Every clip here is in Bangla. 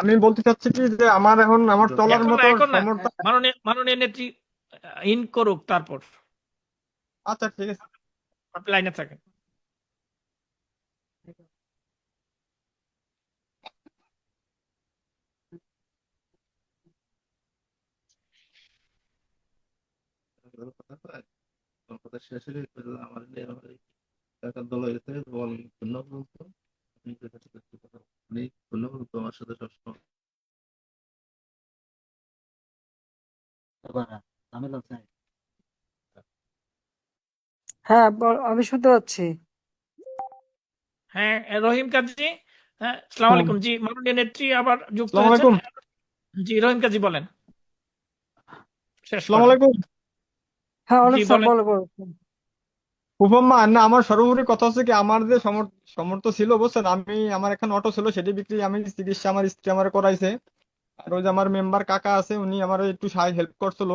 আমি বলতে চাচ্ছি কি যে আমার এখন আমার চলার মতো মাননীয় মাননীয় নেত্রী ইন করুক তারপর। আচ্ছা ঠিক আছে। আপনি লাইনে থাকেন। কথা শেষ হলে আমার আমার টাকার দল হয়েছে বল ধন্যবাদ বলতো আপনি ধন্যবাদ তো আমার সাথে সবসময়। হ্যাঁ আমি শুনতে পাচ্ছি। হ্যাঁ রহিম কাজী হ্যাঁ সালাম আলাইকুম। জি মাননীয় নেত্রী আবার যুক্ত হয়েছেন। জি রহিম কাজী বলেন। করেন। আলাইকুম। হ্যাঁ অনেক বলো বলো উপমা না আমার সর্বোপরি কথা হচ্ছে কি আমার যে সমর্থ ছিল বুঝছেন? আমি আমার এখানে অটো ছিল সেটি বিক্রি আমি চিকিৎসা আমার স্ত্রী আমার করাইছে। আর ওই যে আমার মেম্বার কাকা আছে উনি আমার একটু সাহায্য হেল্প করছিল।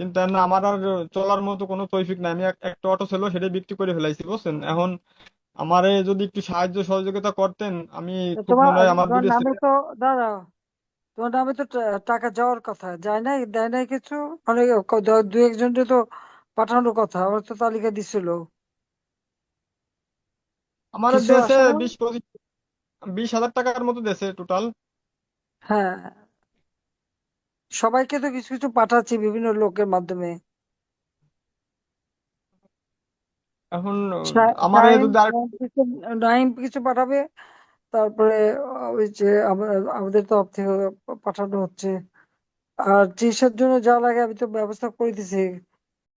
কিন্তু না আমার আর চলার মতো কোনো তৌফিক নাই। আমি একটা অটো ছিল সেটা বিক্রি করে ফেলাইছি বুঝছেন? এখন আমারে যদি একটু সাহায্য সহযোগিতা করতেন আমি খুব মনে হয় আমার তোমার নামে তো দাঁড়া তোমার নামে তো টাকা যাওয়ার কথা। যায় নাই দেয় নাই কিছু? মানে ক- দু একজনকে তো পাঠানোর কথা আমার তো তালিকা দিছিল। আমার কিছু দেশে আসে না বিশ পঁচিশ বিশ হাজার টাকার মতো দেশে টোটাল হ্যাঁ। সবাইকে তো কিছু কিছু পাঠাচ্ছি বিভিন্ন লোকের মাধ্যমে। এখন আমারে যদি আর নাইম কিছু পাঠাবে তারপরে ওই যে আমাদের তরফ থেকে পাঠানো হচ্ছে। আর চিকিৎসার জন্য যা লাগে আমি তো ব্যবস্থা করে দিছি।